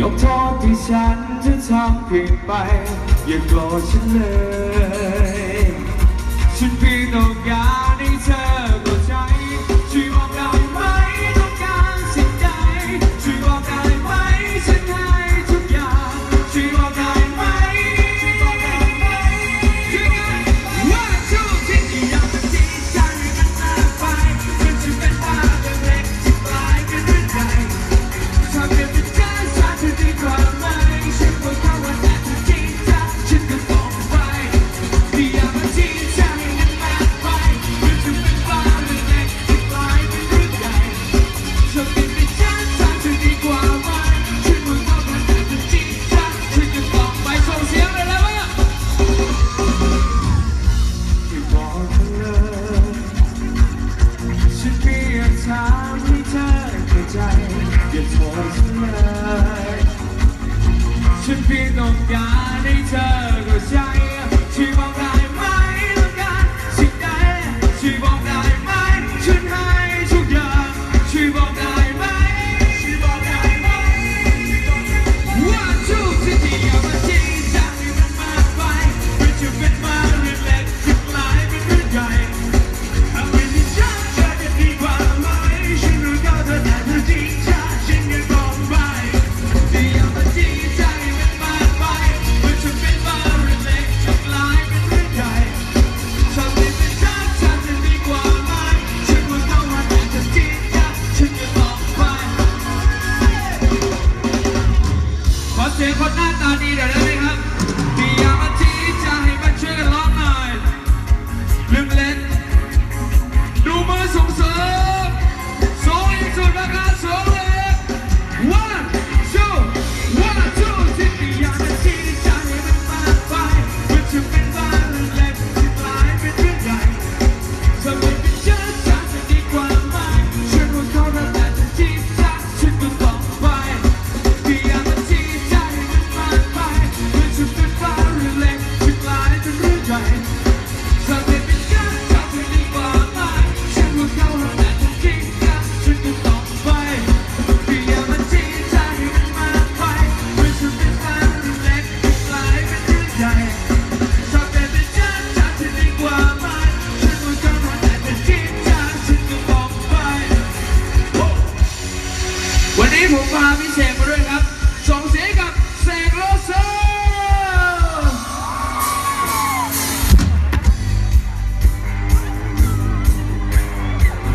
ยกโทษที่ฉันจะทำผิดไป อย่าโกรธฉันเลย ฉันผิด จะเพียนทางให้เธอเข้ใจ อย่าทษฉันเลยฉันเพียงต้องการให้เธอเข้าใจที่ว่า เสียงคนหน้าตาดีเดี๋ยวได้ไหมครับมียามาที่จะให้มันช่วยกันร้อง primo, fome sempre.